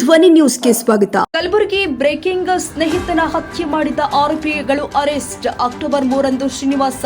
ಧ್ವನಿ ನ್ಯೂಸ್ಗೆ ಸ್ವಾಗತ. ಕಲಬುರಗಿ ಬ್ರೇಕಿಂಗ್ ಸ್ನೇಹಿತನ ಹತ್ಯೆ ಮಾಡಿದ ಆರೋಪಿಗಳು ಅರೆಸ್ಟ್ ಅಕ್ಟೋಬರ್ ಮೂರಂದು ಶ್ರೀನಿವಾಸ.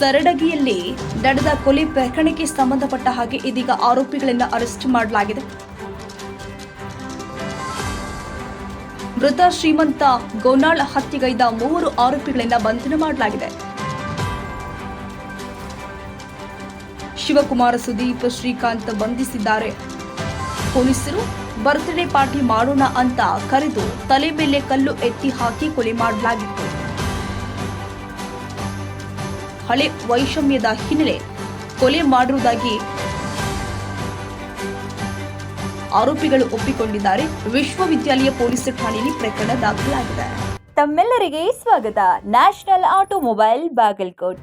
ಸರಡಗಿಯಲ್ಲಿ ನಡೆದ ಕೊಲೆ ಪ್ರಕರಣಕ್ಕೆ ಸಂಬಂಧಪಟ್ಟ ಹಾಗೆ ಇದೀಗ ಆರೋಪಿಗಳನ್ನ ಅರೆಸ್ಟ್ ಮಾಡಲಾಗಿದೆ. ಮೃತ ಶ್ರೀಮಂತ ಗೋನಾಳ್ ಹತ್ಯೆಗೈದ ಮೂವರು ಆರೋಪಿಗಳನ್ನ ಬಂಧನ ಮಾಡಲಾಗಿದೆ. ಶಿವಕುಮಾರ ಸುದೀಪ್ ಶ್ರೀಕಾಂತ್ ಬಂಧಿಸಿದ್ದಾರೆ. ಪೊಲೀಸರು ಬರ್ತ್ಡೇ ಪಾರ್ಟಿ ಮಾಡೋಣ ಅಂತ ಕರೆದು ತಲೆ ಮೇಲೆ ಕಲ್ಲು ಎತ್ತಿ ಹಾಕಿ ಕೊಲೆ ಮಾಡಲಾಗಿತ್ತು. ಹಳೆ ವೈಷಮ್ಯದ ಹಿನ್ನೆಲೆ ಕೊಲೆ ಮಾಡುವುದಾಗಿ ಆರೋಪಿಗಳು ಒಪ್ಪಿಕೊಂಡಿದ್ದಾರೆ. ವಿಶ್ವವಿದ್ಯಾಲಯ ಪೊಲೀಸ್ ಠಾಣೆಯಲ್ಲಿ ಪ್ರಕರಣ ದಾಖಲಾಗಿದೆ. ತಮ್ಮೆಲ್ಲರಿಗೆ ಸ್ವಾಗತ. National automobile Bagalkot.